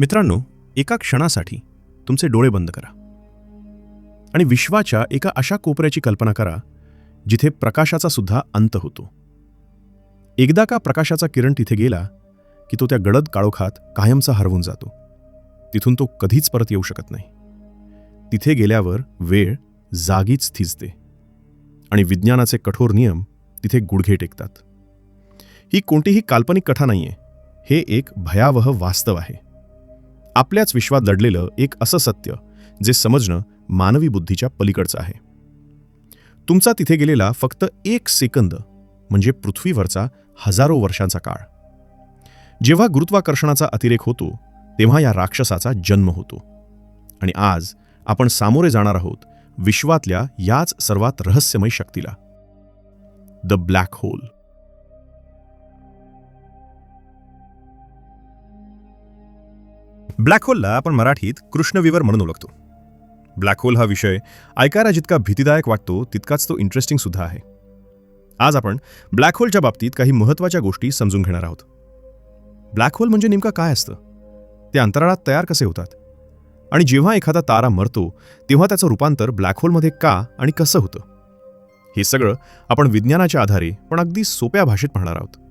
मित्रांनो एका क्षणासाठी तुमचे डोळे बंद करा आणि विश्वाच्या एका अशा कोपऱ्याची कल्पना करा जिथे प्रकाशाचा सुद्धा अंत होतो. एकदा का प्रकाशाचा किरण तिथे गेला की तो त्या गडद काळोखात कायमचा हरवून जातो. तिथून तो कधीच परत येऊ शकत नाही. तिथे गेल्यावर वेळ जागीच थिजते आणि विज्ञानाचे कठोर नियम तिथे गुडघे टेकतात. ही कोणतीही काल्पनिक कथा नाहीये. हे एक भयावह वास्तव आहे. आपल्याच विश्वात दडलेलं एक असं सत्य जे समजणं मानवी बुद्धीच्या पलीकडचं आहे. तुमचा तिथे गेलेला फक्त एक सेकंद म्हणजे पृथ्वीवरचा हजारो वर्षांचा काळ. जेव्हा गुरुत्वाकर्षणाचा अतिरेक होतो तेव्हा या राक्षसाचा जन्म होतो. आणि आज आपण सामोरे जाणार आहोत विश्वातल्या याच सर्वात रहस्यमय शक्तीला. द ब्लॅक होल ब्लॅक होलला आपण मराठीत कृष्णविवर म्हणून ओळखतो. ब्लॅक होल हा विषय ऐकायला जितका भीतीदायक वाटतो तितकाच तो इंटरेस्टिंग सुद्धा आहे. आज आपण ब्लॅक होलच्या बाबतीत काही महत्त्वाच्या गोष्टी समजून घेणार आहोत. ब्लॅक होल म्हणजे नेमकं काय असतं? ते अंतराळात तयार कसे होतात? आणि जेव्हा एखादा तारा मरतो तेव्हा त्याचं रूपांतर ब्लॅक होलमध्ये का आणि कसं होतं? हे सगळं आपण विज्ञानाच्या आधारे पण अगदी सोप्या भाषेत पाहणार आहोत.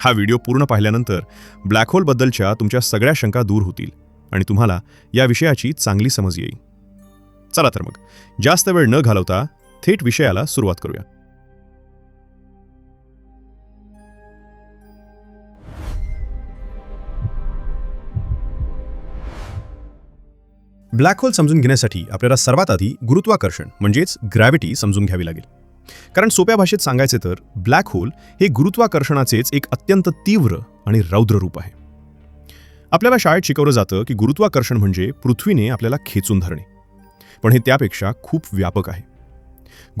हा व्हिडिओ पूर्ण पाहिल्यानंतर ब्लॅक होलबद्दलच्या तुमच्या सगळ्या शंका दूर होतील आणि तुम्हाला या विषयाची चांगली समज येईल. चला तर मग जास्त वेळ न घालवता थेट विषयाला सुरुवात करूया. ब्लॅक होल समजून घेण्यासाठी आपल्याला सर्वात आधी गुरुत्वाकर्षण म्हणजेच ग्रॅव्हिटी समजून घ्यावी लागेल. कारण सोप्या भाषेत सांगायचे तर ब्लॅक होल हे गुरुत्वाकर्षणाचेच एक अत्यंत तीव्र आणि रौद्र रूप आहे. आपल्याला शाळेत शिकवलं जातं की गुरुत्वाकर्षण म्हणजे पृथ्वीने आपल्याला खेचून धरणे. पण हे त्यापेक्षा खूप व्यापक आहे.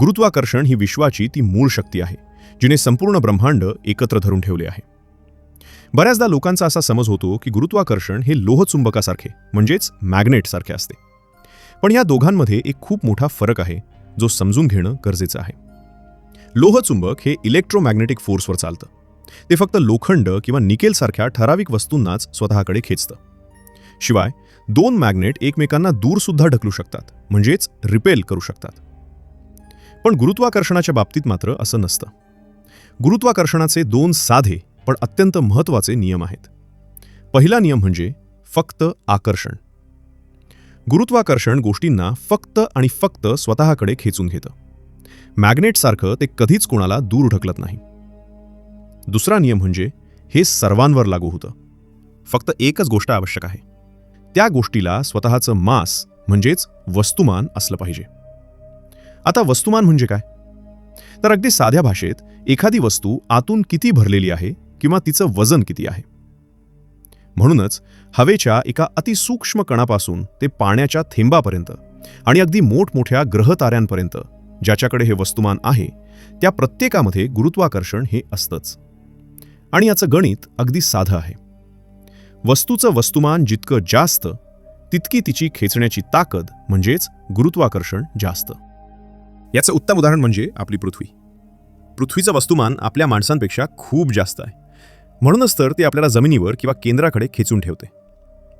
गुरुत्वाकर्षण ही विश्वाची ती मूळ शक्ती आहे जिने संपूर्ण ब्रह्मांड एकत्र धरून ठेवले आहे. बऱ्याचदा लोकांचा असा समज होतो की गुरुत्वाकर्षण हे लोहचुंबकासारखे म्हणजेच मॅग्नेटसारखे असते. पण या दोघांमध्ये एक खूप मोठा फरक आहे जो समजून घेणं गरजेचं आहे. लोहचुंबक हे इलेक्ट्रोमॅग्नेटिक फोर्सवर चालतं. ते फक्त लोखंड किंवा निकेलसारख्या ठराविक वस्तूंनाच स्वतःकडे खेचतं. शिवाय दोन मॅग्नेट एकमेकांना दूरसुद्धा ढकलू शकतात म्हणजेच रिपेल करू शकतात. पण गुरुत्वाकर्षणाच्या बाबतीत मात्र असं नसतं. गुरुत्वाकर्षणाचे दोन साधे पण अत्यंत महत्त्वाचे नियम आहेत. पहिला नियम म्हणजे फक्त आकर्षण. गुरुत्वाकर्षण गोष्टींना फक्त आणि फक्त स्वतःकडे खेचून घेतं. मॅग्नेटसारखं ते कधीच कोणाला दूर ढकलत नाही. दुसरा नियम म्हणजे हे सर्वांवर लागू होतं. फक्त एकच गोष्ट आवश्यक आहे. त्या गोष्टीला स्वतःचं मास म्हणजेच वस्तुमान असलं पाहिजे. आता वस्तुमान म्हणजे काय? तर अगदी साध्या भाषेत एखादी वस्तू आतून किती भरलेली आहे किंवा तिचं वजन किती आहे? म्हणूनच हवेच्या एका अतिसूक्ष्म कणापासून ते पाण्याच्या थेंबापर्यंत आणि अगदी मोठमोठ्या ग्रहताऱ्यांपर्यंत ज्याच्याकडे हे वस्तुमान आहे त्या प्रत्येकामध्ये गुरुत्वाकर्षण हे असतंच. आणि याचं गणित अगदी साधं आहे. वस्तूचं वस्तुमान जितकं जास्त तितकी तिची खेचण्याची ताकद म्हणजेच गुरुत्वाकर्षण जास्त. याचं उत्तम उदाहरण म्हणजे आपली पृथ्वी. पृथ्वीचं वस्तुमान आपल्या माणसांपेक्षा खूप जास्त आहे. म्हणूनच तर ते आपल्याला जमिनीवर किंवा केंद्राकडे खेचून ठेवते.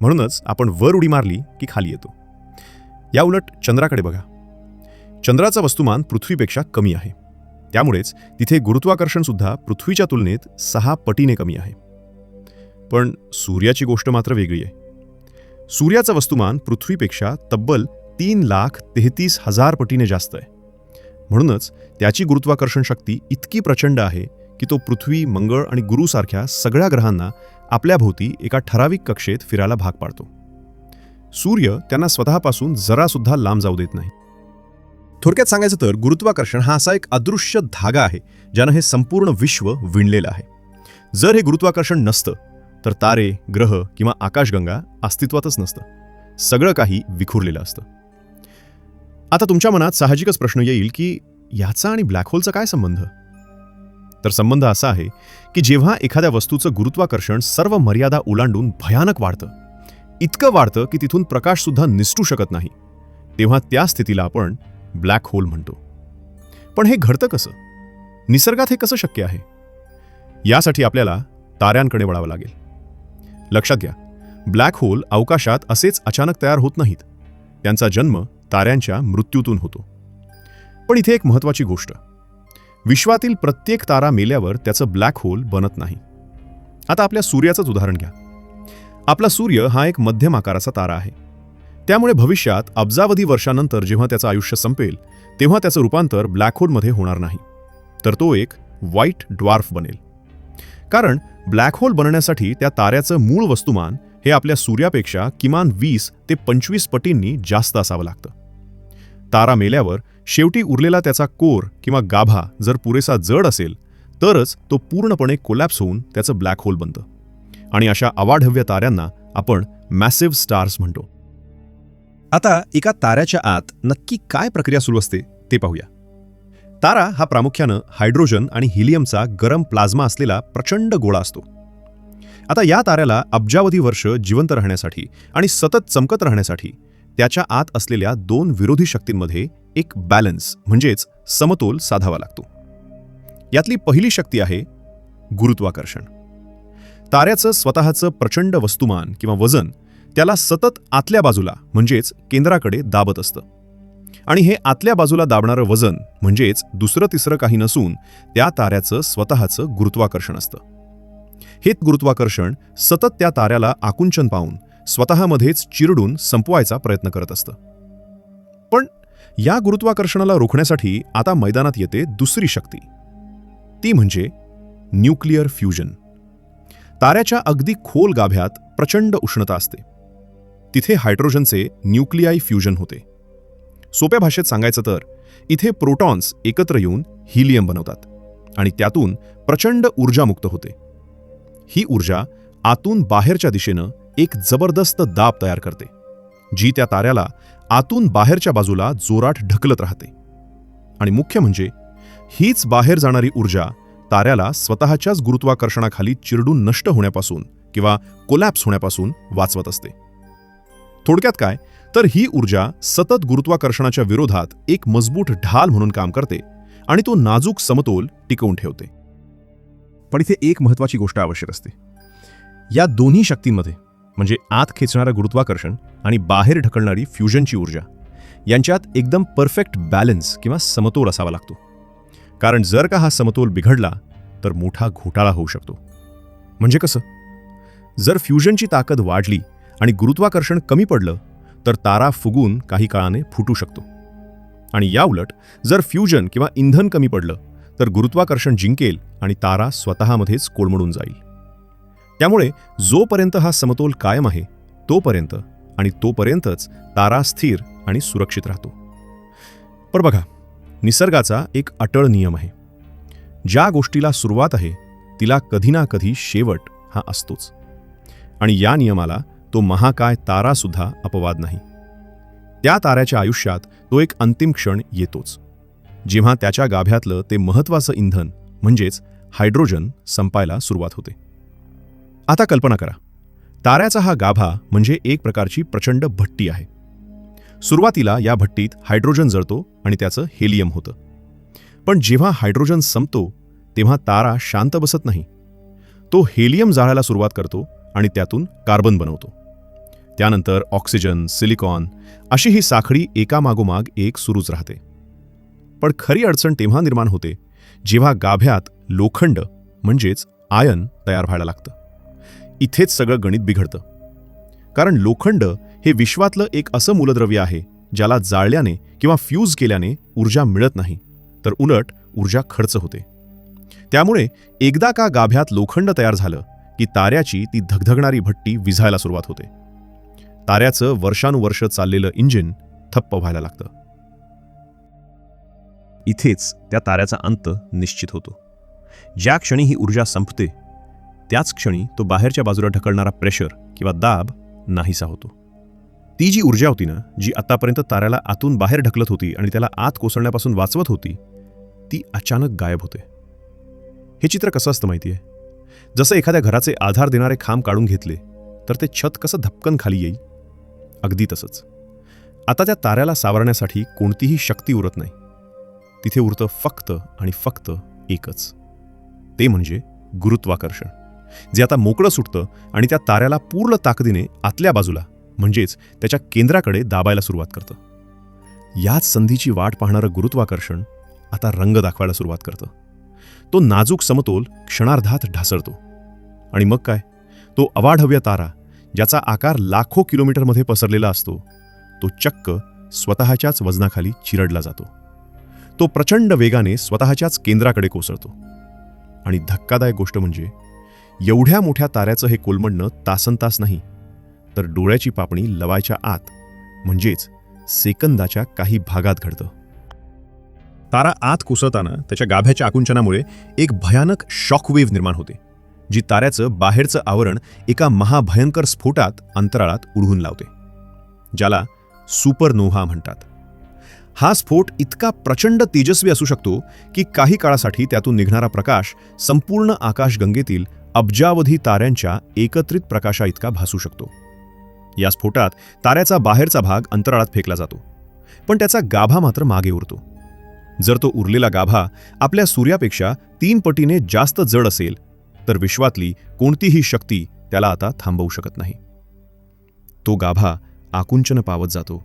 म्हणूनच आपण वर उडी मारली की खाली येतो. याउलट चंद्राकडे बघा. चंद्राचं वस्तुमान पृथ्वीपेक्षा कमी आहे. त्यामुळेच तिथे गुरुत्वाकर्षण सुद्धा पृथ्वीच्या तुलनेत सहा पटीने कमी आहे. पण सूर्याची गोष्ट मात्र वेगळी आहे. सूर्याचं वस्तुमान पृथ्वीपेक्षा तब्बल तीन लाख तेहतीस हजार पटीने जास्त आहे. म्हणूनच त्याची गुरुत्वाकर्षण शक्ती इतकी प्रचंड आहे की तो पृथ्वी मंगळ आणि गुरुसारख्या सगळ्या ग्रहांना आपल्याभोवती एका ठराविक कक्षेत फिरायला भाग पाडतो. सूर्य त्यांना स्वतःपासून जरासुद्धा लांब जाऊ देत नाही. थोडक्यात सांगायचं तर गुरुत्वाकर्षण हा असा एक अदृश्य धागा आहे ज्यानं हे संपूर्ण विश्व विणलेलं आहे. जर हे गुरुत्वाकर्षण नसतं तर तारे ग्रह किंवा आकाशगंगा अस्तित्वातच नसतं. सगळं काही विखुरलेलं असतं. आता तुमच्या मनात साहजिकच प्रश्न येईल की याचा आणि ब्लॅक होलचा काय संबंध? तर संबंध असा आहे की जेव्हा एखाद्या वस्तूचं गुरुत्वाकर्षण सर्व मर्यादा ओलांडून भयानक वाढतं इतकं वाढतं की तिथून प्रकाशसुद्धा निसटू शकत नाही तेव्हा त्या स्थितीला आपण ब्लॅक होल म्हणतो. पण हे घडतं कसं? निसर्गात हे कसं शक्य आहे? यासाठी आपल्याला ताऱ्यांकडे वळावं लागेल. लक्षात घ्या ब्लॅक होल अवकाशात असेच अचानक तयार होत नाहीत. त्यांचा जन्म ताऱ्यांच्या मृत्यूतून होतो. पण इथे एक महत्त्वाची गोष्ट. विश्वातील प्रत्येक तारा मेल्यावर त्याचं ब्लॅक होल बनत नाही. आता आपल्या सूर्याचंच उदाहरण घ्या. आपला सूर्य हा एक मध्यम आकाराचा तारा आहे. त्यामुळे भविष्यात अब्जावधी वर्षानंतर जेव्हा त्याचं आयुष्य संपेल तेव्हा त्याचं रूपांतर ब्लॅकहोलमध्ये होणार नाही. तर तो एक व्हाईट ड्वार्फ बनेल. कारण ब्लॅक होल बनण्यासाठी त्या ताऱ्याचं मूळ वस्तुमान हे आपल्या सूर्यापेक्षा किमान वीस ते पंचवीस पटींनी जास्त असावं लागतं. तारा मेल्यावर शेवटी उरलेला त्याचा कोर किंवा गाभा जर पुरेसा जड असेल तरच तो पूर्णपणे कोलॅप्स होऊन त्याचं ब्लॅक होल बनतं. आणि अशा अवाढव्य ताऱ्यांना आपण मॅसिव्ह स्टार्स म्हणतो. आता एका ताऱ्याच्या आत नक्की काय प्रक्रिया सुरू असते ते पाहूया. तारा हा प्रामुख्यानं हायड्रोजन आणि हिलियमचा गरम प्लाझ्मा असलेला प्रचंड गोळा असतो. आता या ताऱ्याला अब्जावधी वर्ष जिवंत राहण्यासाठी आणि सतत चमकत राहण्यासाठी त्याच्या आत असलेल्या दोन विरोधी शक्तींमध्ये एक बॅलन्स म्हणजेच समतोल साधावा लागतो. यातली पहिली शक्ती आहे गुरुत्वाकर्षण. ताऱ्याचं स्वतःचं प्रचंड वस्तुमान किंवा वजन त्याला सतत आतल्या बाजूला म्हणजेच केंद्राकडे दाबत असतं. आणि हे आतल्या बाजूला दाबणारं वजन म्हणजेच दुसरं तिसरं काही नसून त्या ताऱ्याचं स्वतःचं गुरुत्वाकर्षण असतं. हे गुरुत्वाकर्षण सतत त्या ताऱ्याला आकुंचन पाहून स्वतःमध्येच चिरडून संपवायचा प्रयत्न करत असतं. पण या गुरुत्वाकर्षणाला रोखण्यासाठी आता मैदानात येते दुसरी शक्ती. ती म्हणजे न्यूक्लिअर फ्युजन. ताऱ्याच्या अगदी खोल गाभ्यात प्रचंड उष्णता असते. तिथे हायड्रोजनचे न्यूक्लियाई फ्युजन होते. सोप्या भाषेत सांगायचं तर इथे प्रोटॉन्स एकत्र येऊन हिलियम बनवतात आणि त्यातून प्रचंड ऊर्जा मुक्त होते. ही ऊर्जा आतून बाहेरच्या दिशेनं एक जबरदस्त दाब तयार करते जी त्या ताऱ्याला आतून बाहेरच्या बाजूला जोराट ढकलत राहते. आणि मुख्य म्हणजे हीच बाहेर जाणारी ऊर्जा ताऱ्याला स्वतःच्याच गुरुत्वाकर्षणाखाली चिरडून नष्ट होण्यापासून किंवा कोलॅप्स होण्यापासून वाचवत असते. थोडक्यात काय? तर ही ऊर्जा सतत गुरुत्वाकर्षणाच्या विरोधात एक मजबूत ढाल म्हणून काम करते आणि तो नाजूक समतोल टिकवून ठेवते. पण इथे एक महत्वाची गोष्ट आवश्यक असते. या दोन्ही शक्तींमध्ये म्हणजे आत खेचणारं गुरुत्वाकर्षण आणि बाहेर ढकलणारी फ्युजनची ऊर्जा यांच्यात एकदम परफेक्ट बॅलन्स किंवा समतोल असावा लागतो. कारण जर का हा समतोल बिघडला तर मोठा घोटाळा होऊ शकतो. म्हणजे कसं? जर फ्युजनची ताकद वाढली आणि गुरुत्वाकर्षण कमी पडलं तर तारा फुगून काही काळाने फुटू शकतो. आणि याउलट जर फ्युजन किंवा इंधन कमी पडलं तर गुरुत्वाकर्षण जिंकेल आणि तारा स्वतःमध्येच कोळमडून जाईल. त्यामुळे जोपर्यंत हा समतोल कायम आहे तोपर्यंत आणि तोपर्यंतच तारा स्थिर आणि सुरक्षित राहतो. पण बघा निसर्गाचा एक अटळ नियम आहे. ज्या गोष्टीला सुरुवात आहे तिला कधी ना कधी शेवट हा असतोच. आणि या नियमाला तो महाकाय तारासुद्धा अपवाद नाही. त्या ताऱ्याच्या आयुष्यात तो एक अंतिम क्षण येतोच. जेव्हा त्याच्या गाभ्यातलं ते महत्वाचं इंधन म्हणजेच हायड्रोजन संपायला सुरुवात होते. आता कल्पना करा. ताऱ्याचा हा गाभा म्हणजे एक प्रकारची प्रचंड भट्टी आहे. सुरुवातीला या भट्टीत हायड्रोजन जळतो आणि त्याचं हेलियम होतं. पण जेव्हा हायड्रोजन संपतो तेव्हा तारा शांत बसत नाही. तो हेलियम जाळायला सुरुवात करतो आणि त्यातून कार्बन बनवतो. त्यानंतर ऑक्सिजन सिलिकॉन अशी ही साखळी एकामागोमाग एक सुरूच राहते. पण खरी अडचण तेव्हा निर्माण होते जेव्हा गाभ्यात लोखंड म्हणजेच आयन तयार व्हायला लागतं. इथेच सगळं गणित बिघडतं. कारण लोखंड हे विश्वातलं एक असं मूलद्रव्य आहे ज्याला जाळल्याने किंवा फ्यूज केल्याने ऊर्जा मिळत नाही तर उलट ऊर्जा खर्च होते. त्यामुळे एकदा का गाभ्यात लोखंड तयार झालं की ताऱ्याची ती धगधगणारी भट्टी विझायला सुरुवात होते. ताऱ्याचं वर्षानुवर्ष चाललेलं इंजिन थप्प व्हायला लागतं. इथेच त्या ताऱ्याचा अंत निश्चित होतो. ज्या क्षणी ही ऊर्जा संपते त्याच क्षणी तो बाहेरच्या बाजूला ढकलणारा प्रेशर किंवा दाब नाहीसा होतो. ती जी ऊर्जा होती ना जी आतापर्यंत ताऱ्याला आतून बाहेर ढकलत होती आणि त्याला आत कोसळण्यापासून वाचवत होती ती अचानक गायब होते. हे चित्र कसं असतं माहिती आहे जसं एखाद्या घराचे आधार देणारे खांब काढून घेतले तर ते छत कसं धपकन खाली येईल? अगदी तसंच. आता त्या ताऱ्याला सावरण्यासाठी कोणतीही शक्ती उरत नाही. तिथे उरतं फक्त आणि फक्त एकच. ते म्हणजे गुरुत्वाकर्षण. जे आता मोकळं सुटतं आणि त्या ताऱ्याला पूर्ण ताकदीने आतल्या बाजूला म्हणजेच त्याच्या केंद्राकडे दाबायला सुरुवात करतं. याच संधीची वाट पाहणारं गुरुत्वाकर्षण आता रंग दाखवायला सुरुवात करतं. तो नाजूक समतोल क्षणार्धात ढासळतो. आणि मग काय? तो अवाढव्य तारा ज्याचा आकार लाखो किलोमीटरमध्ये पसरलेला असतो तो चक्क स्वतःच्याच वजनाखाली चिरडला जातो. तो प्रचंड वेगाने स्वतःच्याच केंद्राकडे कोसळतो. आणि धक्कादायक गोष्ट म्हणजे एवढ्या मोठ्या ताऱ्याचं हे कोलमडणं तासनतास नाही तर डोळ्याची पापणी लवायच्या आत म्हणजेच सेकंदाच्या काही भागात घडतं. तारा आत कोसळताना त्याच्या गाभ्याच्या आकुंचनामुळे एक भयानक शॉकवेव्ह निर्माण होते. जी ताऱ्याचं बाहेरचं आवरण एका महाभयंकर स्फोटात अंतराळात उडवून लावते ज्याला सुपरनोव्हा म्हणतात. हा स्फोट इतका प्रचंड तेजस्वी असू शकतो की काही काळासाठी त्यातून निघणारा प्रकाश संपूर्ण आकाशगंगेतील अब्जावधी ताऱ्यांच्या एकत्रित प्रकाशा इतका भासू शकतो. या स्फोटात ताऱ्याचा बाहेरचा भाग अंतराळात फेकला जातो पण त्याचा गाभा मात्र मागे उरतो. जर तो उरलेला गाभा आपल्या सूर्यापेक्षा तीन पटीने जास्त जड असेल तर विश्वातली कोणतीही शक्ती त्याला आता थांबवू शकत नाही. तो गाभा आकुंचन पावत जातो.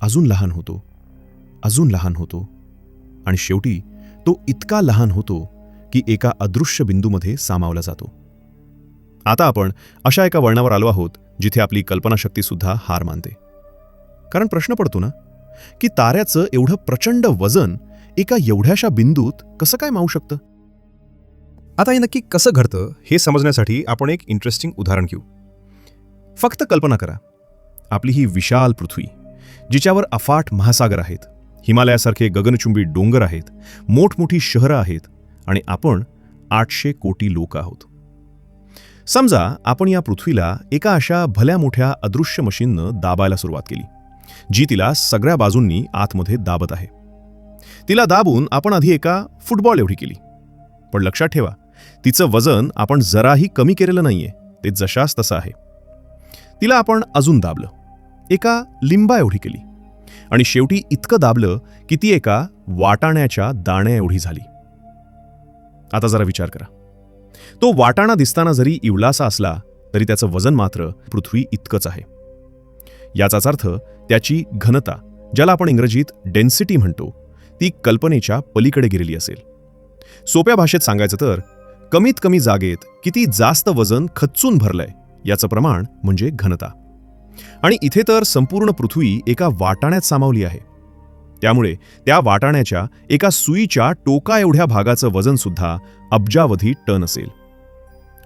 अजून लहान होतो. अजून लहान होतो. आणि शेवटी तो इतका लहान होतो की एका अदृश्य बिंदूमध्ये सामावला जातो. आता आपण अशा एका वळणावर आलो आहोत जिथे आपली कल्पनाशक्तीसुद्धा हार मानते. कारण प्रश्न पडतो ना की ताऱ्याचं एवढं प्रचंड वजन एका एवढ्याशा बिंदूत कसं काय मावू शकतं? आता हे नक्की कसं घडतं हे समजण्यासाठी आपण एक इंटरेस्टिंग उदाहरण घेऊ. फक्त कल्पना करा आपली ही विशाल पृथ्वी जिच्यावर अफाट महासागर आहेत हिमालयासारखे गगनचुंबी डोंगर आहेत मोठमोठी शहरं आहेत आणि आपण आठशे कोटी लोक आहोत. समजा आपण या पृथ्वीला एका अशा भल्या मोठ्या अदृश्य मशीननं दाबायला सुरुवात केली जी तिला सगळ्या बाजूंनी आतमध्ये दाबत आहे. तिला दाबून आपण आधी एका फुटबॉल एवढी केली. पण लक्षात ठेवा तिचं वजन आपण जराही कमी केलेलं नाहीये. ते जशास तसं आहे. तिला आपण अजून दाबलं. एका लिंबा एवढी केली. आणि शेवटी इतकं दाबलं की ती एका वाटाण्याच्या दाण्या एवढी झाली. आता जरा विचार करा. तो वाटाणा दिसताना जरी इवलासा असला तरी त्याचं वजन मात्र पृथ्वी इतकंच आहे. याचाच अर्थ त्याची घनता ज्याला आपण इंग्रजीत डेन्सिटी म्हणतो ती कल्पनेच्या पलीकडे गेलेली असेल. सोप्या भाषेत सांगायचं तर कमीत कमी जागेत किती जास्त वजन खच्चून भरलंय याचं प्रमाण म्हणजे घनता. आणि इथे तर संपूर्ण पृथ्वी एका वाटाण्यात सामावली आहे. त्यामुळे त्या वाटाण्याच्या एका सुईच्या टोका एवढ्या भागाचं वजन सुद्धा अब्जावधी टन असेल.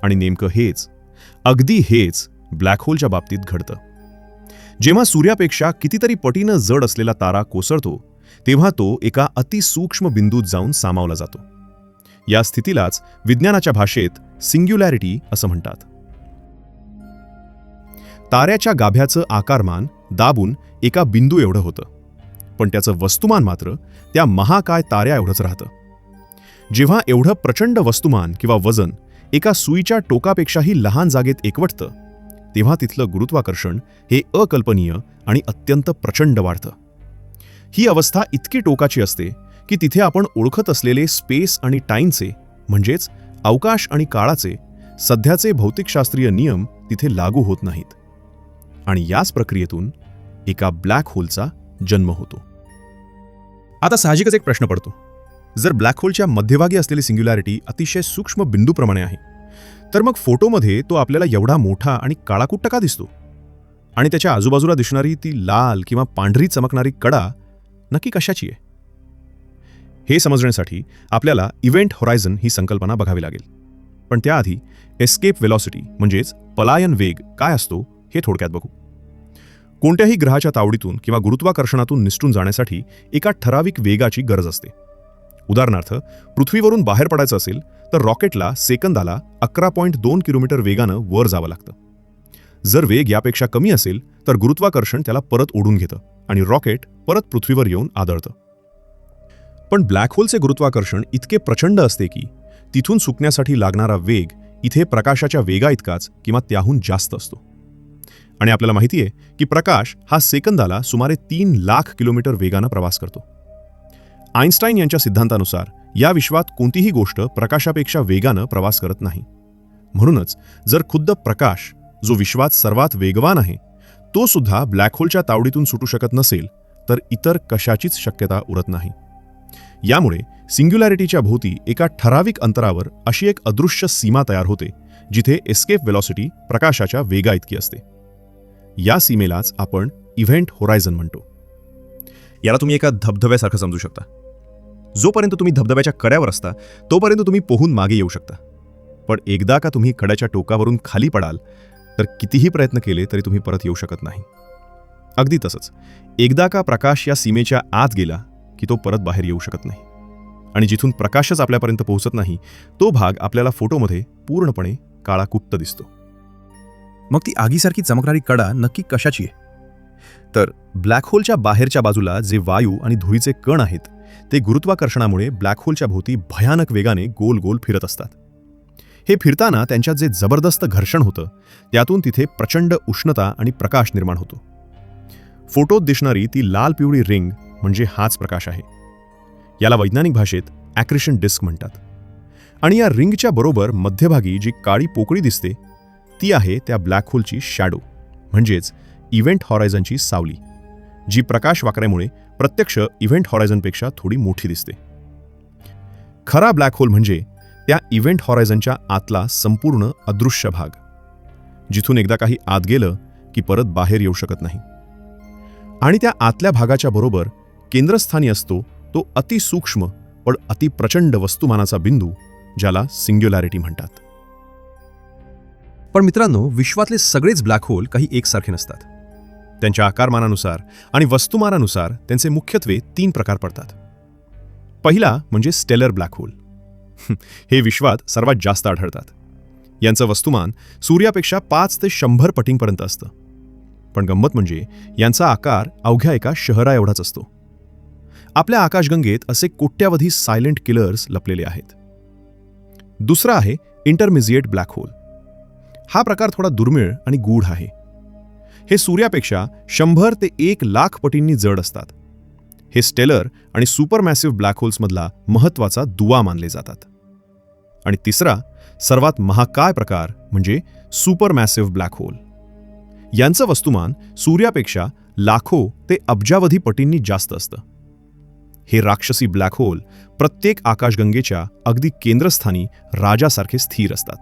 आणि नेमकं हेच अगदी हेच ब्लॅक होलच्या बाबतीत घडतं. जेव्हा सूर्यापेक्षा कितीतरी पटीनं जड असलेला तारा कोसळतो तेव्हा तो एका अतिसूक्ष्म बिंदूत जाऊन सामावला जातो. या स्थितीलाच विज्ञानाच्या भाषेत सिंग्युलॅरिटी असं म्हणतात. ताऱ्याच्या गाभ्याचं आकारमान दाबून एका बिंदू एवढं होतं. पण त्याचं वस्तुमान मात्र त्या महाकाय ताऱ्या एवढंच राहतं. जेव्हा एवढं प्रचंड वस्तुमान किंवा वजन एका सुईच्या टोकापेक्षाही लहान जागेत एकवटतं तेव्हा तिथलं गुरुत्वाकर्षण हे अकल्पनीय आणि अत्यंत प्रचंड वाढतं. ही अवस्था इतकी टोकाची असते की तिथे आपण ओळखत असलेले स्पेस आणि टाईमचे म्हणजेच अवकाश आणि काळाचे सध्याचे भौतिकशास्त्रीय नियम तिथे लागू होत नाहीत. आणि याच प्रक्रियेतून एका ब्लॅक होलचा जन्म होतो. आता साहजिकच एक प्रश्न पडतो. जर ब्लॅक होलच्या मध्यभागी असलेली सिंग्युलॅरिटी अतिशय सूक्ष्म बिंदूप्रमाणे आहे तर मग फोटोमध्ये तो आपल्याला एवढा मोठा आणि काळाकुट्ट का दिसतो. आणि त्याच्या आजूबाजूला दिसणारी ती लाल किंवा पांढरी चमकणारी कडा नक्की कशाची आहे? हे समजण्यासाठी आपल्याला इव्हेंट होरायझन ही संकल्पना बघावी लागेल. पण त्याआधी एस्केप वेलॉसिटी म्हणजेच पलायन वेग काय असतो हे थोडक्यात बघू. कोणत्याही ग्रहाच्या तावडीतून किंवा गुरुत्वाकर्षणातून निसटून जाण्यासाठी एका ठराविक वेगाची गरज असते. उदाहरणार्थ पृथ्वीवरून बाहेर पडायचं असेल तर रॉकेटला सेकंदाला अकरा पॉईंट दोन किलोमीटर वेगानं वर जावं लागतं. जर वेग यापेक्षा कमी असेल तर गुरुत्वाकर्षण त्याला परत ओढून घेतं आणि रॉकेट परत पृथ्वीवर येऊन आदळतं. पण ब्लॅक होलचे गुरुत्वाकर्षण इतके प्रचंड असते की तिथून सुकण्यासाठी लागणारा वेग इथे प्रकाशाच्या वेगा इतकाच किंवा त्याहून जास्त असतो. आणि आपल्याला माहिती आहे की प्रकाश हा सेकंदाला सुमारे तीन लाख किलोमीटर वेगानं प्रवास करतो. आईन्स्टाईन यांच्या सिद्धांतानुसार या विश्वात कोणतीही गोष्ट प्रकाशापेक्षा वेगानं प्रवास करत नाही. म्हणूनच जर खुद्द प्रकाश जो विश्वात सर्वात वेगवान आहे तो सुद्धा ब्लॅक होलच्या तावडीतून सुटू शकत नसेल तर इतर कशाचीच शक्यता उरत नाही. यामुळे सिंग्युलॅरिटीच्या भोवती एका ठराविक अंतरावर अशी एक अदृश्य सीमा तयार होते जिथे एस्केप वेलॉसिटी प्रकाशाच्या वेगाइतकी असते. या सीमेलाच आपण इव्हेंट होरायझन म्हणतो. याला तुम्ही एका धबधब्यासारखं समजू शकता. जोपर्यंत तुम्ही धबधब्याच्या कड्यावर असता तोपर्यंत तुम्ही पोहून मागे येऊ शकता. पण एकदा का तुम्ही कड्याच्या टोकावरून खाली पडाल तर कितीही प्रयत्न केले तरी तुम्ही परत येऊ शकत नाही. अगदी तसंच एकदा का प्रकाश या सीमेच्या आत गेला की तो परत बाहेर येऊ शकत नाही. आणि जिथून प्रकाशच आपल्यापर्यंत पोहोचत नाही तो भाग आपल्याला फोटोमध्ये पूर्णपणे काळा कुट्ट दिसतो. मग ती आगीसारखी चमकणारी कडा नक्की कशाची आहे? तर ब्लॅक होलच्या बाहेरच्या बाजूला जे वायू आणि धुळीचे कण आहेत ते गुरुत्वाकर्षणामुळे ब्लॅक होलच्या भोवती भयानक वेगाने गोल गोल फिरत असतात. हे फिरताना त्यांच्यात जे जबरदस्त घर्षण होतं त्यातून तिथे प्रचंड उष्णता आणि प्रकाश निर्माण होतो. फोटोत दिसणारी ती लाल पिवळी रिंग म्हणजे हाच प्रकाश आहे. याला वैज्ञानिक भाषेत ॲक्रिशन डिस्क म्हणतात. आणि या रिंगच्या बरोबर मध्यभागी जी काळी पोकळी दिसते ती आहे त्या ब्लॅक होलची शॅडो म्हणजेच इव्हेंट हॉरायझनची सावली जी प्रकाश वाकऱ्यामुळे प्रत्यक्ष इव्हेंट हॉरायझनपेक्षा थोडी मोठी दिसते. खरा ब्लॅक होल म्हणजे त्या इव्हेंट हॉरायझनच्या आतला संपूर्ण अदृश्य भाग जिथून एकदा काही आत गेलं की परत बाहेर येऊ शकत नाही. आणि त्या आतल्या भागाच्या बरोबर केंद्रस्थानी असतो तो अतिसूक्ष्म पण अतिप्रचंड वस्तुमानाचा बिंदू ज्याला सिंग्युलॅरिटी म्हणतात. पण मित्रांनो विश्वातले सगळेच ब्लॅक होल काही एकसारखे नसतात. त्यांच्या आकारमानानुसार आणि वस्तुमानानुसार त्यांचे मुख्यत्वे तीन प्रकार पडतात. पहिला म्हणजे स्टेलर ब्लॅक होल हे विश्वात सर्वात जास्त आढळतात. यांचं वस्तुमान सूर्यापेक्षा पाच ते शंभर पटींपर्यंत असतं. पण गंमत म्हणजे यांचा आकार अवघ्या एका शहरा एवढाच असतो. आपल्या आकाशगंगेत असे कोट्यावधी सायलेंट किलर्स लपलेले आहेत. दुसरा आहे इंटरमिजिएट ब्लॅक होल. हा प्रकार थोडा दुर्मिळ आणि गूढ आहे. हे सूर्यापेक्षा शंभर ते एक लाख पटींनी जड असतात. हे स्टेलर आणि सुपरमॅसिव्ह ब्लॅक होल्समधला महत्त्वाचा दुवा मानले जातात. आणि तिसरा सर्वात महाकाय प्रकार म्हणजे सुपरमॅसिव्ह ब्लॅक होल. यांचं वस्तुमान सूर्यापेक्षा लाखो ते अब्जावधी पटींनी जास्त असतं. हे राक्षसी ब्लॅक होल प्रत्येक आकाशगंगेच्या अगदी केंद्रस्थानी राजासारखे स्थिर असतात.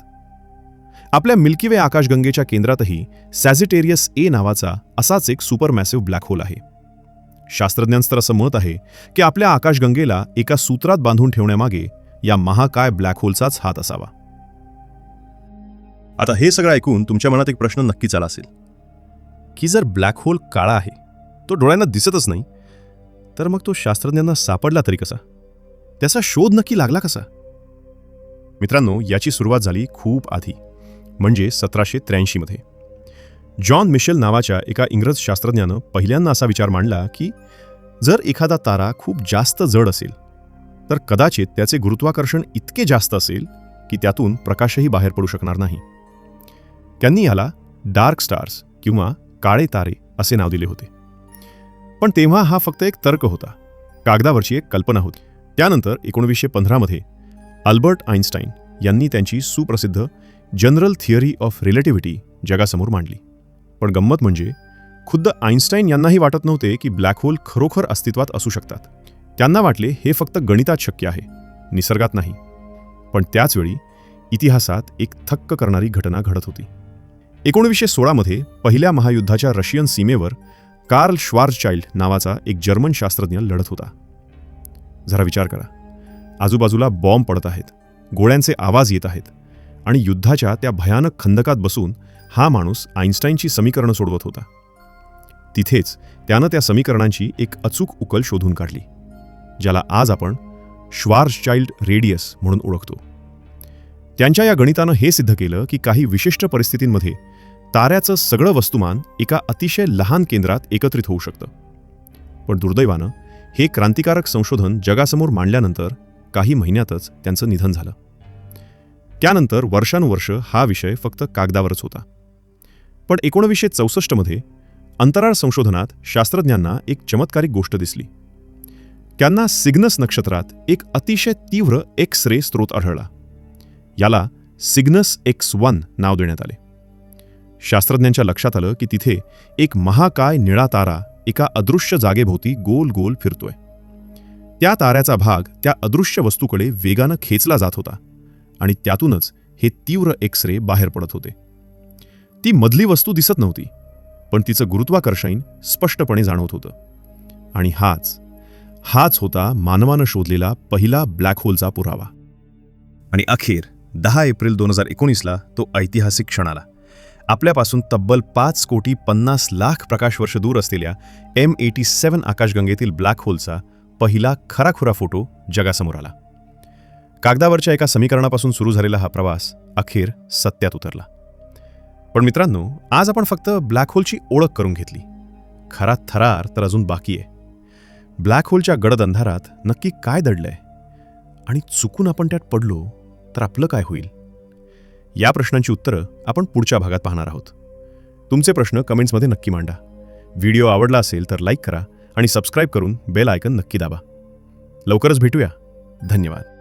आपल्या मिल्कीवे आकाशगंगेच्या केंद्रातही सॅझिटेरियस ए नावाचा असाच एक सुपरमॅसिव्ह ब्लॅक होल आहे. शास्त्रज्ञांचं असं मत आहे की आपल्या आकाशगंगेला एका सूत्रात बांधून ठेवण्यामागे या महाकाय ब्लॅक होलचाच हात असावा. आता हे सगळं ऐकून तुमच्या मनात एक प्रश्न नक्कीच आला असेल. की जर ब्लॅक होल काळा आहे तो डोळ्यांना दिसतच नाही तर मग तो शास्त्रज्ञांना सापडला तरी कसा? त्याचा शोध नक्की लागला कसा? मित्रांनो याची सुरुवात झाली खूप आधी म्हणजे सतराशे त्र्याऐंशीमध्ये जॉन मिशेल नावाच्या एका इंग्रज शास्त्रज्ञानं पहिल्यांदा असा विचार मांडला की जर एखादा तारा खूप जास्त जड असेल तर कदाचित त्याचे गुरुत्वाकर्षण इतके जास्त असेल की त्यातून प्रकाशही बाहेर पडू शकणार नाही. त्यांनी याला डार्क स्टार्स किंवा काळे तारे असे नाव दिले होते. पण तेव्हा हा फक्त एक तर्क होता. कागदावरची एक कल्पना होती. त्यानंतर एकोणवीसशे पंधरामध्ये अल्बर्ट आईन्स्टाईन यांनी त्यांची सुप्रसिद्ध जनरल थिअरी ऑफ रिलेटिव्हिटी जगासमोर मांडली. पण गंमत म्हणजे खुद्द आईन्स्टाईन यांनाही वाटत नव्हते की ब्लॅक होल खरोखर अस्तित्वात असू शकतात. त्यांना वाटले हे फक्त गणितात शक्य आहे निसर्गात नाही. पण त्याचवेळी इतिहासात एक थक्क करणारी घटना घडत होती. एकोणवीसशे सोळामध्ये पहिल्या महायुद्धाच्या रशियन सीमेवर कार्ल श्वार्झचाइल्ड नावाचा एक जर्मन शास्त्रज्ञ लढत होता. जरा विचार करा. आजूबाजूला बॉम्ब पडत आहेत. गोळ्यांचे आवाज येत आहेत. आणि युद्धाच्या त्या भयानक खंदकात बसून हा माणूस आईन्स्टाईनची समीकरणं सोडवत होता. तिथेच त्यानं त्या समीकरणांची एक अचूक उकल शोधून काढली ज्याला आज आपण श्वार्झचाइल्ड रेडियस म्हणून ओळखतो. त्यांच्या या गणितानं हे सिद्ध केलं की काही विशिष्ट परिस्थितींमध्ये ताऱ्याचं सगळं वस्तुमान एका अतिशय लहान केंद्रात एकत्रित होऊ शकतं. पण दुर्दैवानं हे क्रांतिकारक संशोधन जगासमोर मांडल्यानंतर काही महिन्यातच त्यांचं निधन झालं. त्यानंतर वर्षानुवर्ष हा विषय फक्त कागदावरच होता. पण एकोणवीसशे चौसष्टमध्ये अंतराळ संशोधनात शास्त्रज्ञांना एक चमत्कारिक गोष्ट दिसली. त्यांना सिग्नस नक्षत्रात एक अतिशय तीव्र एक्स रे स्रोत आढळला. याला सिग्नस एक्स वन नाव देण्यात आले. शास्त्रज्ञांच्या लक्षात आलं की तिथे एक महाकाय निळा तारा एका अदृश्य जागेभोवती गोल गोल फिरतोय. त्या ताऱ्याचा भाग त्या अदृश्य वस्तूकडे वेगानं खेचला जात होता आणि त्यातूनच हे तीव्र एक्स रे बाहेर पडत होते. ती मधली वस्तू दिसत नव्हती पण तिचं गुरुत्वाकर्षण स्पष्टपणे जाणवत होतं. आणि हाच हाच होता मानवानं शोधलेला पहिला ब्लॅक होलचा पुरावा. आणि अखेर दहा एप्रिल दोन हजार एकोणीसला तो ऐतिहासिक क्षण आला आपल्यापासून तब्बल पाच कोटी पन्नास लाख प्रकाशवर्ष दूर असलेल्या एम एटी सेवन आकाशगंगेतील ब्लॅक होलचा पहिला खराखुरा फोटो जगासमोर आला. कागदावरच्या एका समीकरणापासून सुरू झालेला हा प्रवास अखेर सत्यात उतरला. पण मित्रांनो आज आपण फक्त ब्लॅक होलची ओळख करून घेतली. खरा थरार तर अजून बाकी आहे. ब्लॅक होलच्या गडद अंधारात नक्की काय दडलंय? आणि चुकून आपण त्यात पडलो तर आपलं काय होईल? या प्रश्नांची उत्तरं आपण पुढच्या भागात पाहणार आहोत. तुमचे प्रश्न कमेंट्समध्ये नक्की मांडा. व्हिडिओ आवडला असेल तर लाईक करा आणि सबस्क्राईब करून बेल आयकन नक्की दाबा. लवकरच भेटूया. धन्यवाद.